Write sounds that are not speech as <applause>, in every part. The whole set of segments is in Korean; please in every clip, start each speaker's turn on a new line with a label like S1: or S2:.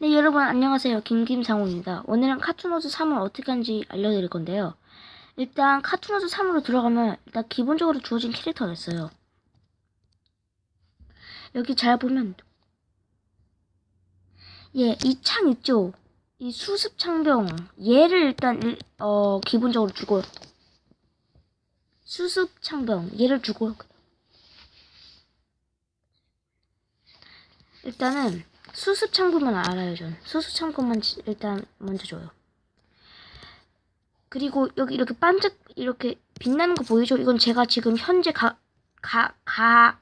S1: 네, 여러분 안녕하세요. 김김상호입니다. 오늘은 카툰워즈 3을 어떻게 하는지 알려드릴 건데요. 일단 카툰워즈 3으로 들어가면 일단 기본적으로 주어진 캐릭터가 있어요. 여기 잘 보면 예, 이 창 있죠? 이 수습 창병 얘를 일단 일- 어 기본적으로 주고 수습 창병 얘를 주고 일단은 수습 창구만 알아요, 전. 수습 창구만 지- 일단 먼저 줘요. 그리고 여기 이렇게 반짝 이렇게 빛나는 거 보이죠? 이건 제가 지금 현재 가, 가, 가,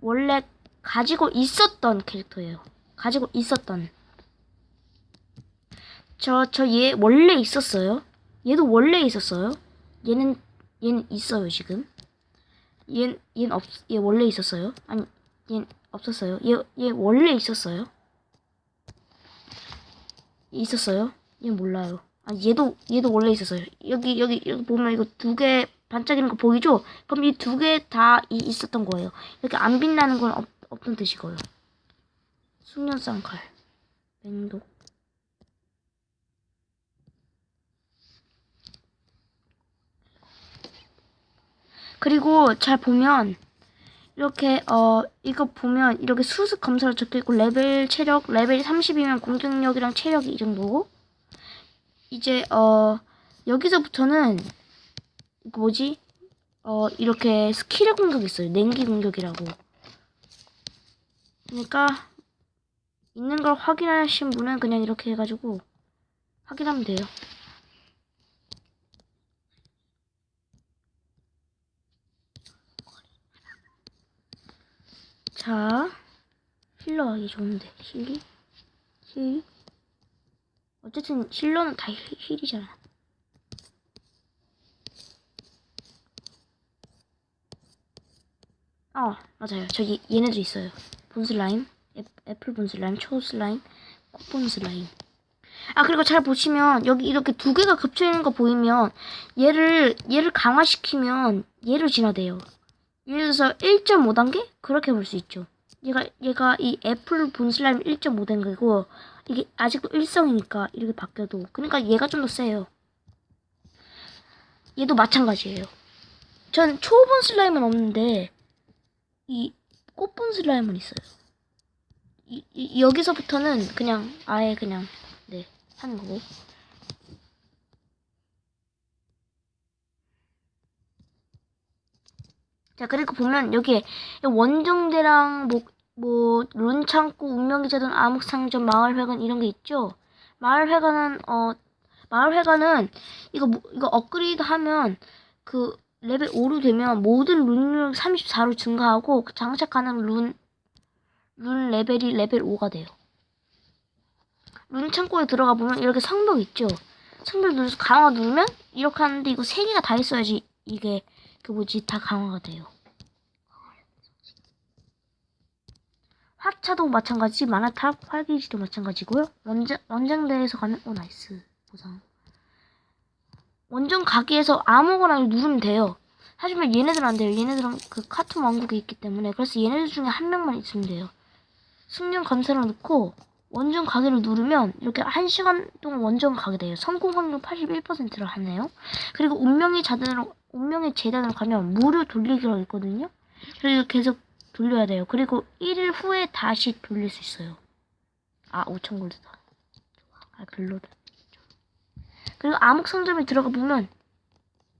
S1: 원래 가지고 있었던 캐릭터예요. 가지고 있었던. 저, 저 얘 원래 있었어요. 얘도 원래 있었어요. 얘는, 얘는 있어요, 지금. 얘, 얘는 없, 얘 원래 있었어요. 아니, 얘는 없었어요. 얘, 얘 원래 있었어요. 있었어요? 얘 몰라요. 아 얘도 얘도 원래 있었어요. 여기 여기 여기 보면 이거 두 개 반짝이는 거 보이죠? 그럼 이 두 개 다 있었던 거예요. 이렇게 안 빛나는 건 없, 없던 뜻이고요. 숙련 쌍칼, 맹독. 그리고 잘 보면 이렇게 어 이거 보면 이렇게 수습 검사로 적혀 있고 레벨 체력 레벨 30이면 공격력이랑 체력이 이 정도고 이제 어 여기서부터는 이거 뭐지? 어 이렇게 스킬의 공격이 있어요. 냉기 공격이라고. 그러니까 있는 걸 확인하신 분은 그냥 이렇게 해가지고 확인하면 돼요 자 힐러 하기 좋은데. 힐? 힐? 어쨌든 힐러는 다 힐, 힐이잖아. 어 맞아요. 저 얘, 얘네도 있어요. 본슬라임 애, 애플 본슬라임 초슬라임 콧본슬라임. 아 그리고 잘 보시면 여기 이렇게 두 개가 겹쳐 있는 거 보이면 얘를 얘를 강화시키면 얘를 진화돼요 예를 들어서 1.5단계? 그렇게 볼 수 있죠. 얘가 얘가 이 애플 본슬라임 1.5단계고 이게 아직도 일성이니까 이렇게 바뀌어도. 그러니까 얘가 좀 더 세요. 얘도 마찬가지예요. 전 초본 슬라임은 없는데 이 꽃본 슬라임은 있어요. 이, 이- 여기서부터는 그냥 아예 그냥 네 하는 거고 자 그리고 보면 여기에 원정대랑 뭐, 뭐 룬창고 운명기자든 암흑상점 마을회관 이런 게 있죠 마을회관은 어 마을회관은 이거 뭐- 이거 업그레이드 하면 그 레벨 5로 되면 모든 룬 34로 증가하고 그 장착하는 룬, 룬 레벨이 레벨 5가 돼요. 룬 창고에 들어가 보면 이렇게 성벽 있죠? 성벽 눌러서 강화 누르면 이렇게 하는데 이거 3개가 다 있어야지 이게 그 뭐지 다 강화가 돼요. 화차도 마찬가지, 만화탑, 활기지도 마찬가지고요. 원장, 원장대에서 가면 오 나이스 보상. 원정 가게에서 아무거나 누르면 돼요. 하지만 얘네들은 안 돼요. 얘네들은 그 카툰 왕국에 있기 때문에 그래서 얘네들 중에 한 명만 있으면 돼요. 숙련 검사를 넣고 원정 가게를 누르면 이렇게 한 시간 동안 원정 가게 돼요. 성공 확률 81%를 하네요. 그리고 운명의 자단으로 운명의 재단으로 가면 무료 돌리기가 있거든요. 그리고 계속 돌려야 돼요. 그리고 1일 후에 다시 돌릴 수 있어요. 아 5천 골드다. 아 글로다. 그리고 암흑 상점에 들어가 보면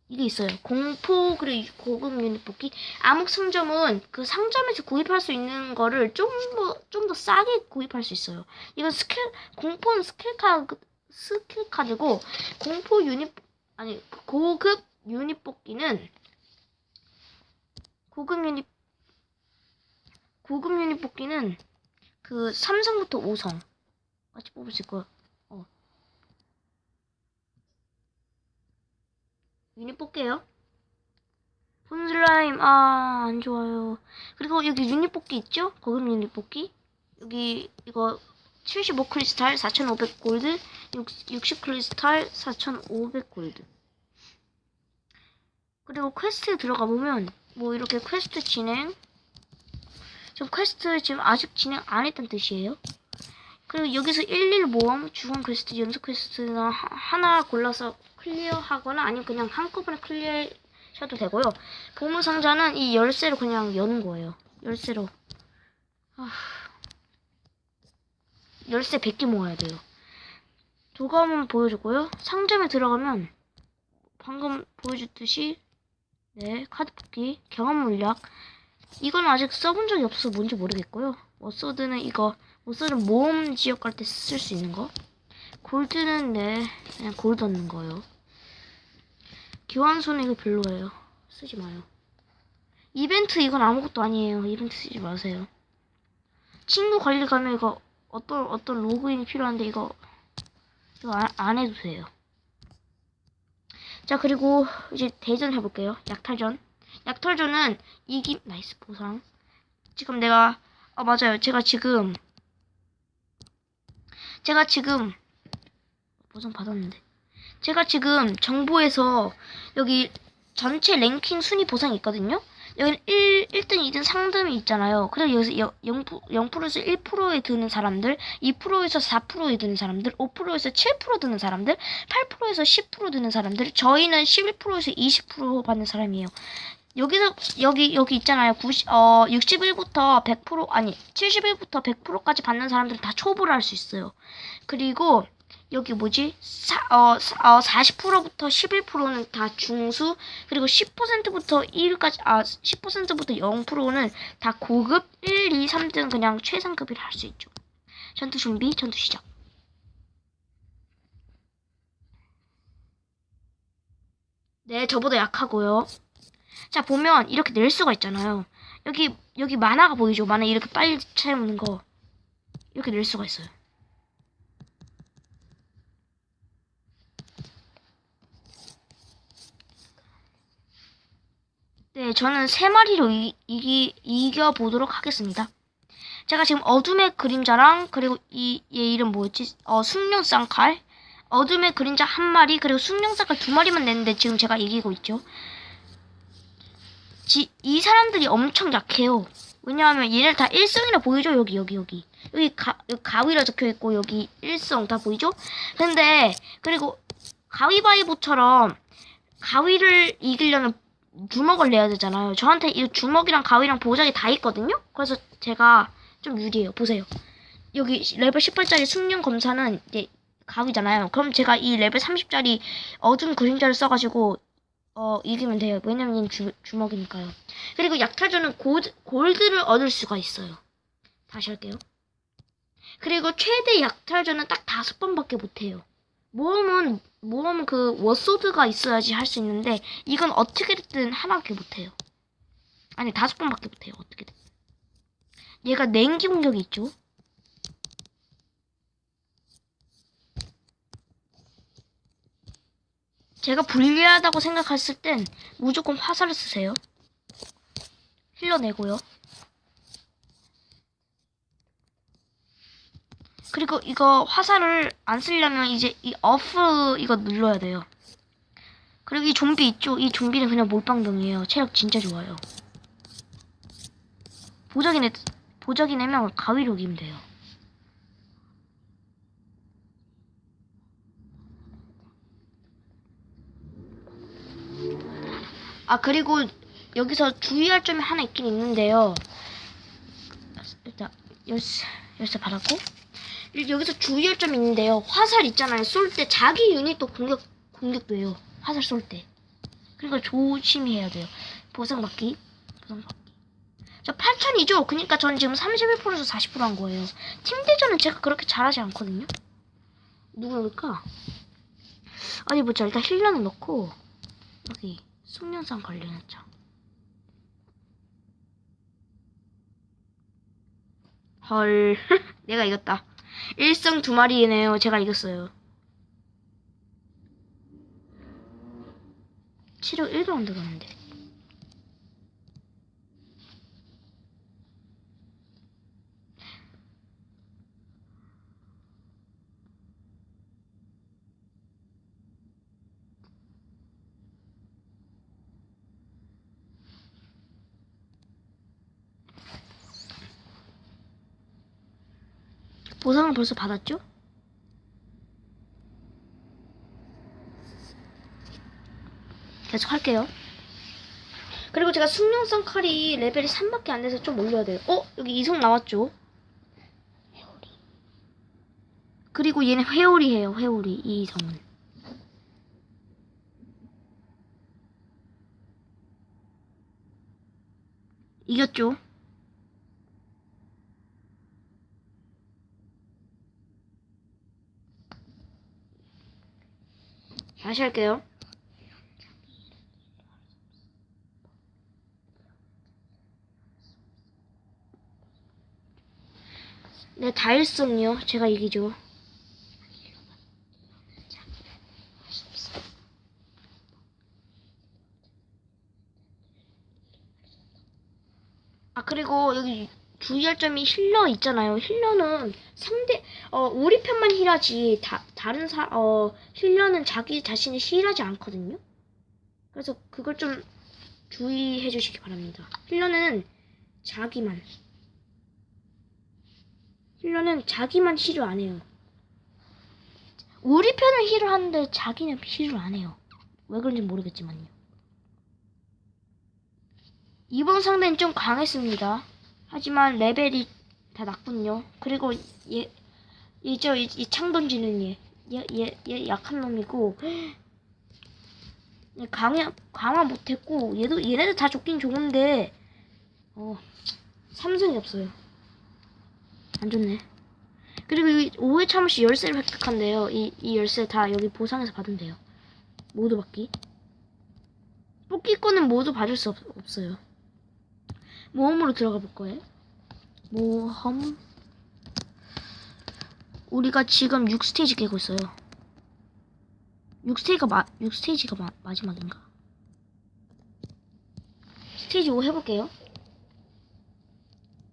S1: 이게 있어요. 공포 그리고 고급 유닛 뽑기. 암흑 상점은 그 상점에서 구입할 수 있는 거를 좀더좀더 싸게 구입할 수 있어요. 이건 스킬 공포는 스킬 카드 스킬 카드고 공포 유닛 아니 고급 유닛 뽑기는 고급 유닛 고급 유닛 뽑기는 그 3성부터 5성 같이 뽑을 수 있고요. 유닛 뽑게요. 본슬라임 아 안 좋아요. 그리고 여기 유닛 뽑기 있죠? 고급 유닛 뽑기 여기 이거 75 크리스탈 4,500 골드 60 크리스탈 4,500 골드 그리고 퀘스트에 들어가 보면 뭐 이렇게 퀘스트 진행 좀 퀘스트 지금 아직 진행 안 했던 뜻이에요. 그리고 여기서 11 모험, 주간 퀘스트, 연속 퀘스트나 하- 하나 골라서 클리어하거나 아니면 그냥 한꺼번에 클리어 하셔도 되고요. 보물 상자는 이 열쇠로 그냥 여는 거예요. 열쇠로. 아, 열쇠 100개 모아야 돼요. 도감은 보여주고요. 상점에 들어가면 방금 보여줬듯이 네 카드 뽑기, 경험 물약 이건 아직 써본 적이 없어서 뭔지 모르겠고요. 워소드는 이거 워소드는 모험 지역 갈 때 쓸 수 있는 거. 골드는 네 그냥 골드 얻는 거예요. 교환소는 이거 별로예요. 쓰지 마요. 이벤트 이건 아무것도 아니에요. 이벤트 쓰지 마세요. 친구 관리 가면 이거 어떤 어떤 로그인이 필요한데 이거 이거 안, 안 해도 돼요. 자 그리고 이제 대전 해볼게요. 약탈전. 약탈전은 이기 나이스 보상. 지금 내가 아 맞아요. 제가 지금 제가 지금 보상 받았는데 제가 지금 정보에서 여기 전체 랭킹 순위 보상이 있거든요. 여기 1, 1등, 2등 상등이 있잖아요. 그래서 여기서 0, 0%에서 1%에 드는 사람들, 2%에서 4%에 드는 사람들, 5%에서 7% 드는 사람들, 8%에서 10% 드는 사람들, 저희는 11%에서 20% 받는 사람이에요. 여기서 여기 여기 있잖아요. 90, 어 61부터 100% 아니 71부터 100%까지 받는 사람들은 다 초보를 할 수 있어요. 그리고 여기 뭐지? 사, 어, 사- 어, 40%부터 11%는 다 중수, 그리고 10%부터 1까지, 아, 10%부터 0%는 다 고급, 1, 2, 3등 그냥 최상급이라 할 수 있죠. 전투 준비, 전투 시작. 네, 저보다 약하고요. 자, 보면 이렇게 낼 수가 있잖아요. 여기, 여기 만화가 보이죠? 만화 이렇게 빨리 채우는 거. 이렇게 낼 수가 있어요. 네, 저는 세 마리로 이, 이기, 이겨보도록 하겠습니다. 제가 지금 어둠의 그림자랑, 그리고 이, 얘 이름 뭐였지? 어, 숙룡 쌍칼. 어둠의 그림자 한 마리, 그리고 숙룡 쌍칼 두 마리만 냈는데 지금 제가 이기고 있죠. 지, 이 사람들이 엄청 약해요. 왜냐하면 얘를 다 1성이라 보이죠? 여기, 여기, 여기. 여기 가, 여기 가위라 적혀 있고, 여기 1성 다 보이죠? 근데, 그리고 가위바위보처럼 가위를 이기려면 주먹을 내야 되잖아요. 저한테 이 주먹이랑 가위랑 보자기 다 있거든요? 그래서 제가 좀 유리해요. 보세요. 여기 레벨 18짜리 숙련 검사는 이제 가위잖아요. 그럼 제가 이 레벨 30짜리 어둠 그림자를 써가지고 어 이기면 돼요. 왜냐면 주, 주먹이니까요. 그리고 약탈전은 골드, 골드를 얻을 수가 있어요. 다시 할게요. 그리고 최대 약탈전은 딱 다섯 번밖에 못해요. 모험은 모험 그 워소드가 있어야지 할 수 있는데 이건 어떻게든 하나밖에 못해요. 아니 다섯 번밖에 못해요. 어떻게든. 얘가 냉기 공격이 있죠. 제가 불리하다고 생각했을 땐 무조건 화살을 쓰세요. 힐러 내고요. 그리고 이거 화살을 안 쓰려면 이제 이 어프 이거 눌러야 돼요. 그리고 이 좀비 있죠? 이 좀비는 그냥 몰빵동이에요. 체력 진짜 좋아요. 보자기 내 보자기 내면 가위로 이기면 돼요. 아 그리고 여기서 주의할 점이 하나 있긴 있는데요. 일단 열쇠 열쇠 받았고 여기서 주의할 점이 있는데요. 화살 있잖아요. 쏠 때 자기 유닛도 공격 공격돼요. 화살 쏠 때. 그러니까 조심히 해야 돼요. 보상 받기. 보상 받기. 저 8천이죠. 그러니까 저는 지금 31%에서 40%한 거예요. 팀 대전은 제가 그렇게 잘하지 않거든요. 누구 넣을까? 아니 뭐자 일단 힐러는 넣고 여기 숙련상 관련했죠. 헐, <laughs> 내가 이겼다. 1승 두 마리네요. 제가 이겼어요. 체력 1도 안 들어갔는데. 보상을 벌써 받았죠? 계속 할게요. 그리고 제가 숙련성 칼이 레벨이 3밖에 안 돼서 좀 올려야 돼요. 어? 여기 이성 나왔죠? 그리고 얘는 회오리예요. 회오리 이 이성은. 이겼죠? 다시 할게요. 네, 다일성요. 제가 이기죠. 아 그리고 여기 주의할 점이 힐러 있잖아요. 힐러는 상대 어 우리 편만 힐하지 다 다른 사어 힐러는 자기 자신을 힐하지 않거든요. 그래서 그걸 좀 주의해 주시기 바랍니다. 힐러는 자기만 힐러는 자기만 힐을 안 해요. 우리 편은 힐을 하는데 자기는 힐을 안 해요. 왜 그런지 모르겠지만요. 이번 상대는 좀 강했습니다. 하지만 레벨이 다 낮군요. 그리고 얘, 얘죠, 이, 이 창 던지는 얘. 얘, 얘, 얘 약한 놈이고, 얘 강해, 강화 못했고, 얘도, 얘네들 다 좋긴 좋은데, 어, 삼성이 없어요. 안 좋네. 그리고 이 5회 참시 열쇠를 획득한대요. 이, 이 열쇠 다 여기 보상에서 돼요. 모두 받기. 뽑기 거는 모두 받을 수 없, 없어요. 모험으로 들어가 볼 거예요. 모험. 우리가 지금 6스테이지 깨고 있어요. 6스테이지가 마, 6스테이지가 마, 마지막인가? 스테이지 5 해볼게요.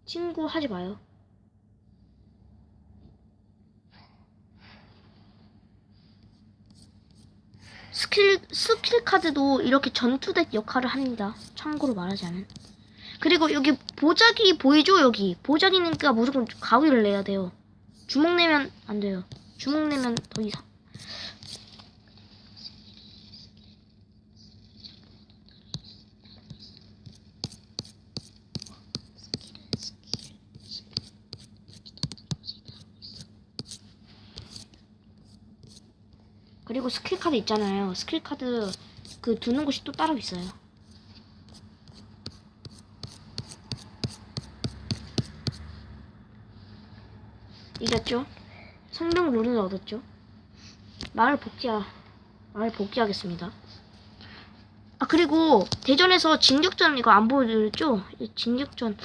S1: 친구 하지 마요. 스킬, 스킬 카드도 이렇게 전투덱 역할을 합니다. 참고로 말하자면. 그리고 여기 보자기 보이죠? 여기. 보자기니까 무조건 가위를 내야 돼요. 주먹 내면 안 돼요. 주먹 내면 더 이상. 그리고 스킬 카드 있잖아요. 스킬 카드 그 두는 곳이 또 따로 있어요. 이겼죠? 성능 룰을 얻었죠? 마을 복귀하 마을 복귀하겠습니다. 아 그리고 대전에서 진격전 이거 안 보여드렸죠? 이 진격전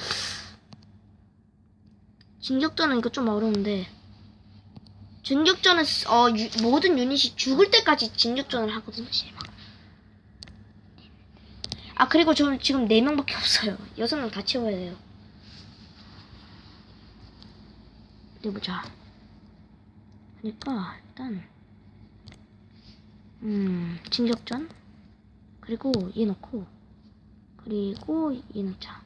S1: 진격전은 이거 좀 어려운데 진격전은 어 유- 모든 유닛이 죽을 때까지 진격전을 하거든요. 아 그리고 저 지금 4 명밖에 없어요. 6명 다 채워야 돼요. 어디 보자. 그러니까 일단 음 진격전 그리고 얘 넣고 그리고 얘 넣자.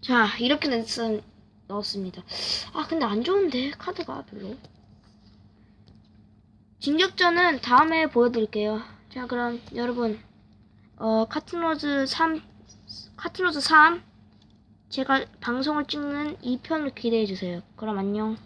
S1: 자 이렇게 넣었, 넣었습니다. 아 근데 안 좋은데 카드가 별로. 진격전은 다음에 보여드릴게요. 자 그럼 여러분 어 카트노즈 3 카트노즈 3 제가 방송을 찍는 2편을 기대해 주세요. 그럼 안녕.